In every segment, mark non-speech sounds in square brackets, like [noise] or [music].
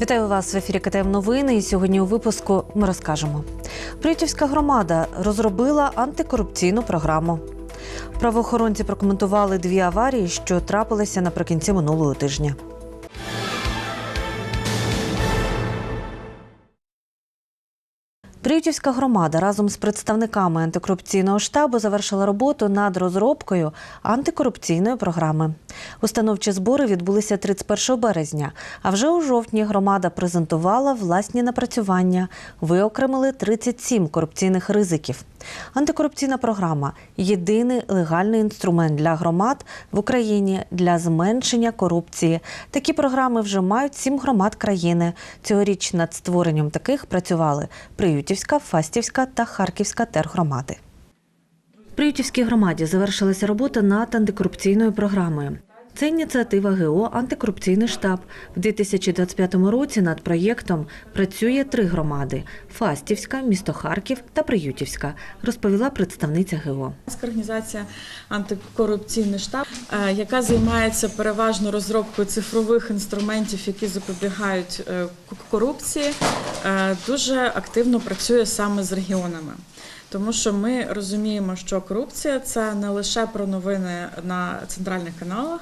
Вітаю вас в ефірі КТМ Новини. І сьогодні у випуску ми розкажемо. Приютівська громада розробила антикорупційну програму. Правоохоронці прокоментували дві аварії, що трапилися наприкінці минулого тижня. Приютівська громада разом з представниками антикорупційного штабу завершила роботу над розробкою антикорупційної програми. Установчі збори відбулися 31 березня. А вже у жовтні громада презентувала власні напрацювання, виокремили 37 корупційних ризиків. Антикорупційна програма єдиний легальний інструмент для громад в Україні для зменшення корупції. Такі програми вже мають сім громад країни. Цьогоріч над створенням таких працювали Приютівська, Фастівська та Харківська тергромади. В Приютівській громаді завершилася робота над антикорупційною програмою. Це ініціатива ГО Антикорупційний штаб. В 2025 році над проєктом працює три громади: Фастівська, місто Харків та Приютівська, розповіла представниця ГО. Організація антикорупційний штаб, е, яка займається переважно розробкою цифрових інструментів, які запобігають е, корупції, е, дуже активно працює саме з регіонами. Тому що ми розуміємо, що корупція це не лише про новини на центральних каналах.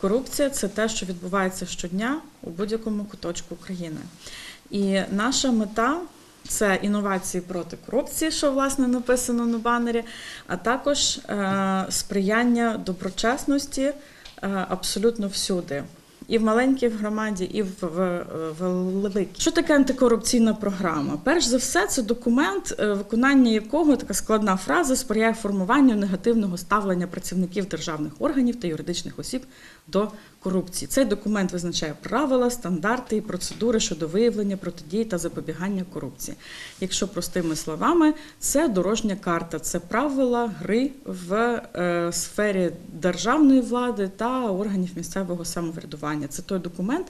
Корупція це те, що відбувається щодня у будь-якому куточку України. І наша мета це інновації проти корупції, що власне написано на банері, а також е, сприяння доброчесності е, абсолютно всюди. І в маленькій громаді, і в, великій. Що таке антикорупційна програма? Перш за все, це документ, е, виконання якого така складна фраза сприяє формуванню негативного ставлення працівників державних органів та юридичних осіб до корупції. Цей документ визначає правила, стандарти і процедури щодо виявлення, протидії та запобігання корупції. Якщо простими словами, це дорожня карта, це правила гри в е, сфері державної влади та органів місцевого самоврядування. Це той документ,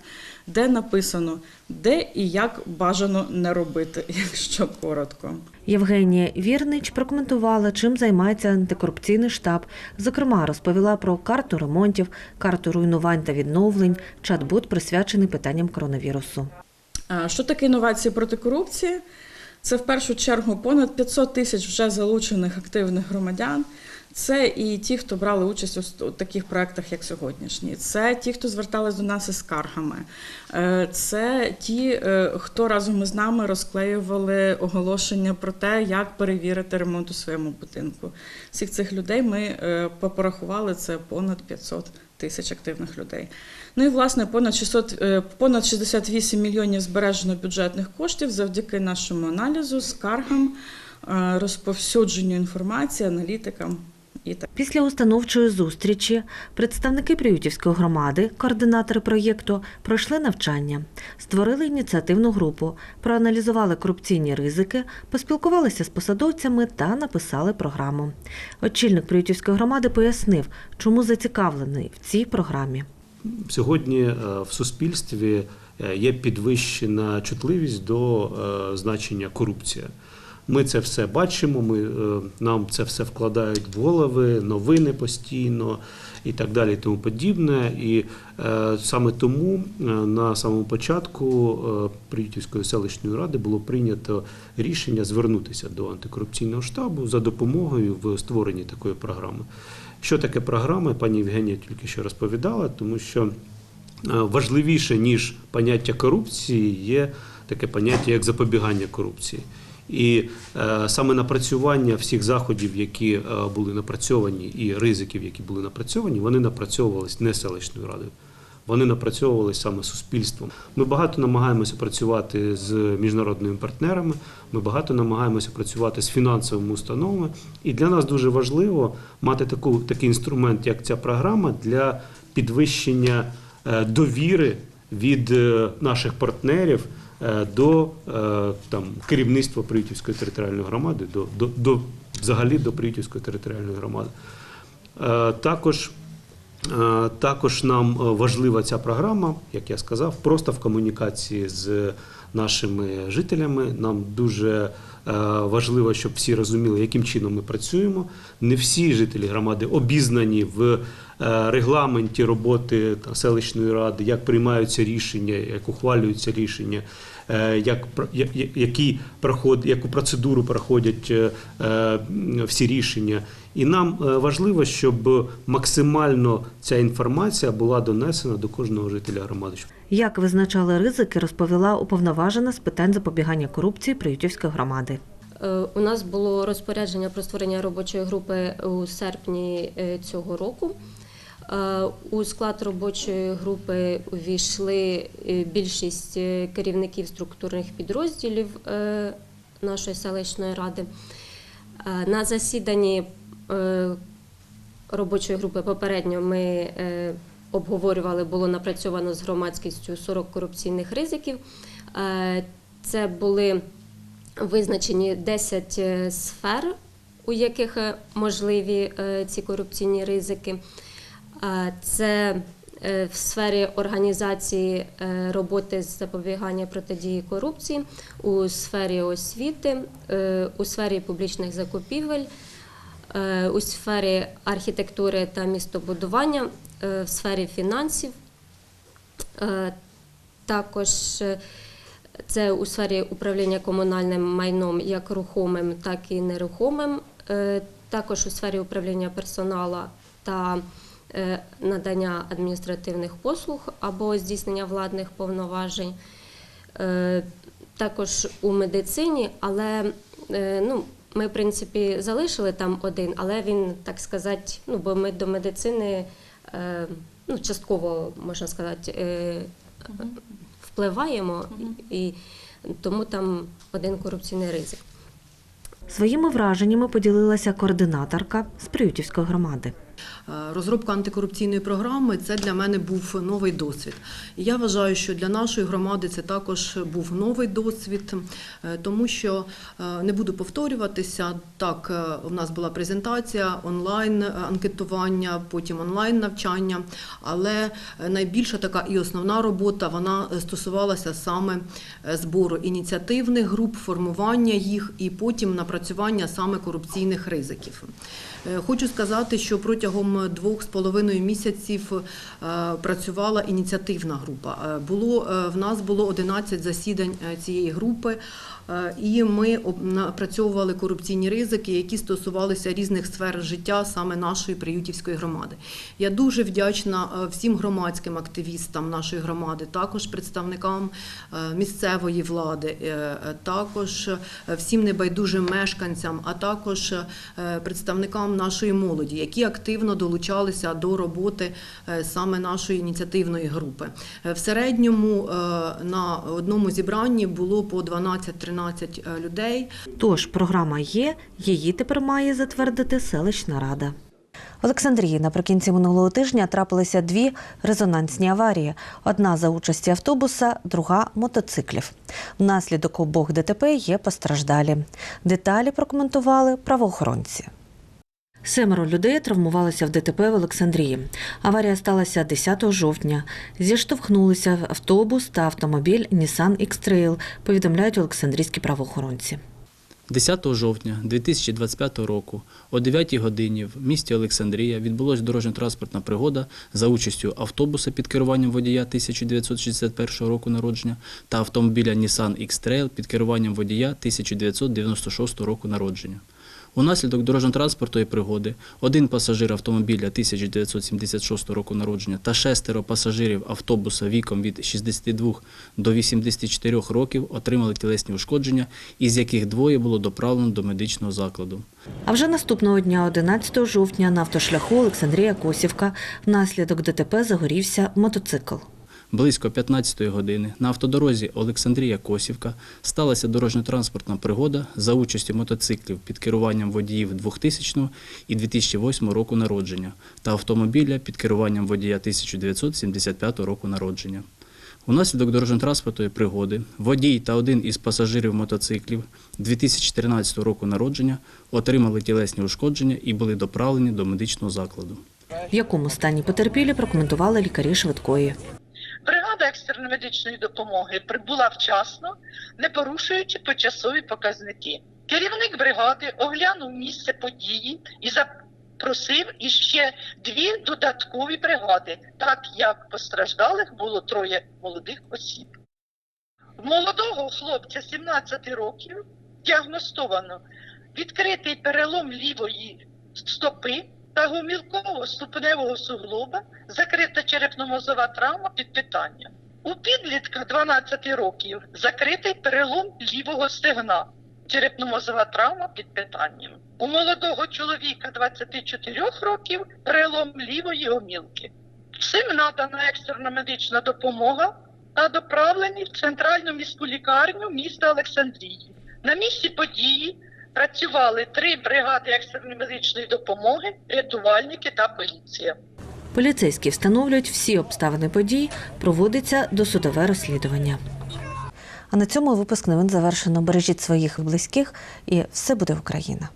де написано, де і як бажано не робити, [laughs] якщо коротко. Євгенія Вірнич прокоментувала, чим займається антикорупційний штаб. Зокрема, розповіла про карту ремонтів, карту руйнувань та відновлень, чат-бот присвячений питанням коронавірусу. Що таке інновації проти корупції? Це в першу чергу понад 500 тисяч вже залучених активних громадян. Це і ті, хто брали участь у таких проєктах, як сьогоднішній. Це ті, хто звертались до нас із скаргами. Е, Це ті, е, хто разом із нами розклеювали оголошення про те, як перевірити ремонт у своєму будинку. Всіх цих людей ми е, порахували це понад 500 тисяч активних людей. Ну і власне понад 600, е, понад 68 мільйонів збережено бюджетних коштів завдяки нашому аналізу, скаргам, розповсюдженню інформації, аналітикам і так. Після установчої зустрічі представники Приютівської громади, координатори проєкту, пройшли навчання, створили ініціативну групу, проаналізували корупційні ризики, поспілкувалися з посадовцями та написали програму. Очільник Приютівської громади пояснив, чому зацікавлений в цій програмі. Сьогодні е, в суспільстві е, є підвищена чутливість до е, значення корупція. Ми це все бачимо. Ми е, нам це все вкладають в голови, новини постійно і так далі, і тому подібне. І е, саме тому е, на самому початку е, Приютівської селищної ради було прийнято рішення звернутися до антикорупційного штабу за допомогою в створенні такої програми. Що таке програма? Пані Євгенія тільки що розповідала, тому що важливіше ніж поняття корупції є таке поняття як запобігання корупції. І е, саме напрацювання всіх заходів, які е, були напрацьовані, і ризиків, які були напрацьовані, вони напрацьовувались не селищною радою. Вони напрацьовувалися саме суспільством. Ми багато намагаємося працювати з міжнародними партнерами. Ми багато намагаємося працювати з фінансовими установами. І для нас дуже важливо мати таку такий інструмент, як ця програма, для підвищення е, довіри від наших партнерів до е, там керівництва Приютівської територіальної громади, до, до, до взагалі до Приютівської територіальної громади. Е, Також Е, Також нам е, важлива ця програма, як я сказав, просто в комунікації з нашими жителями. Нам дуже Е, Важливо, щоб всі розуміли, яким чином ми працюємо. Не всі жителі громади обізнані в е, регламенті роботи селищної ради, як приймаються рішення, як ухвалюються рішення, е, як про- я- я- які проход, яку процедуру проходять е, е, всі рішення. І нам е, важливо, щоб максимально ця інформація була донесена до кожного жителя громади. Як визначали ризики, розповіла уповноважена з питань запобігання корупції Приютівської громади. Е, У нас було розпорядження про створення робочої групи у серпні е, цього року. Е, У склад робочої групи увійшли е, більшість е, керівників структурних підрозділів нашої селищної ради. На засіданні робочої групи попередньо ми обговорювали, було напрацьовано з громадськістю 40 корупційних ризиків. Це були визначені 10 е, сфер, у яких можливі ці корупційні ризики. Це е, в сфері організації е, роботи з запобігання протидії корупції, у сфері освіти, е, у сфері публічних закупівель, у сфері архітектури та містобудування, в сфері фінансів. Також це у сфері управління комунальним майном як рухомим, так і нерухомим. Також у сфері управління персонала та надання адміністративних послуг або здійснення владних повноважень. Е, Також у медицині, але е, ну, ми, в принципі, залишили там один, але він, так сказати, ну, бо ми до медицини е, ну, частково, можна сказати, е, впливаємо, і тому там один корупційний ризик. Своїми враженнями поділилася координаторка з Приютівської громади. Е, Розробка антикорупційної програми це для мене був новий досвід. І я вважаю, що для нашої громади це також був новий досвід, е, тому що е, не буду повторюватися. Так, у нас була презентація, онлайн анкетування, потім онлайн навчання. Але найбільша така і основна робота вона стосувалася саме збору ініціативних груп, формування їх і потім напрацювання саме корупційних ризиків. Хочу сказати, що протягом двох з половиною місяців е, працювала ініціативна група. Е, Було е, в нас було 11 засідань е, цієї групи. Е, І ми напрацьовували корупційні ризики, які стосувалися різних сфер життя саме нашої приютівської громади. Я дуже вдячна е, всім громадським активістам нашої громади, також представникам е, місцевої влади, також всім небайдужим мешканцям, а також представникам нашої молоді, які активно долучалися до роботи саме нашої ініціативної групи. В середньому на одному зібранні було по 12-13 людей. Тож програма є, її тепер має затвердити селищна рада. Олександрії наприкінці минулого тижня трапилися дві резонансні аварії: одна за участі автобуса, друга мотоциклів. Внаслідок обох ДТП є постраждалі. Деталі прокоментували правоохоронці. Семеро людей травмувалися в ДТП в Олександрії. Аварія сталася 10 жовтня. Зіштовхнулися автобус та автомобіль Nissan X-Trail, повідомляють олександрійські правоохоронці. 10 жовтня 2025 року о 9 годині в місті Олександрія відбулася дорожньо-транспортна пригода за участю автобуса під керуванням водія 1961 року народження та автомобіля Nissan X-Trail під керуванням водія 1996 року народження. Унаслідок дорожньо-транспортної пригоди один пасажир автомобіля 1976 року народження та шестеро пасажирів автобуса віком від 62 до 84 років отримали тілесні ушкодження, із яких двоє було доправлено до медичного закладу. А вже наступного дня, 11 жовтня, на автошляху Олександрія Косівка внаслідок ДТП загорівся мотоцикл. Близько 15-ї години на автодорозі Олександрія-Косівка сталася дорожньо-транспортна пригода за участю мотоциклів під керуванням водіїв 2000 і 2008 року народження та автомобіля під керуванням водія 1975 року народження. Унаслідок дорожньо-транспортної пригоди водій та один із пасажирів мотоциклів 2013 року народження отримали тілесні ушкодження і були доправлені до медичного закладу. В якому стані потерпілі прокоментували лікарі швидкої. Бригада екстреної медичної допомоги прибула вчасно, не порушуючи почасові показники. Керівник бригади оглянув місце події і запросив іще дві додаткові бригади, так як постраждалих було троє молодих осіб. Молодого хлопця 17 років діагностовано відкритий перелом лівої стопи та гомілкового ступневого суглоба, закрита черепно-мозова травма під питанням. У підлітка 12 років закритий перелом лівого стегна, черепно-мозова травма під питанням. У молодого чоловіка 24 років перелом лівої гомілки. Всім надана екстрена медична допомога та доправлені в центральну міську лікарню міста Олександрії. На місці події працювали три бригади екстреної медичної допомоги, рятувальники та поліція. Поліцейські встановлюють всі обставини подій, проводиться досудове розслідування. А на цьому випуск новин завершено. Бережіть своїх близьких і все буде Україна.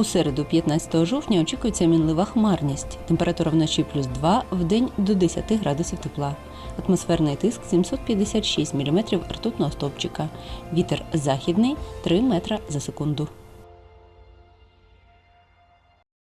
У середу, 15 жовтня, очікується мінлива хмарність. Температура вночі плюс 2, в день до 10 градусів тепла. Атмосферний тиск 756 мм ртутного стовпчика. Вітер західний 3 метра за секунду.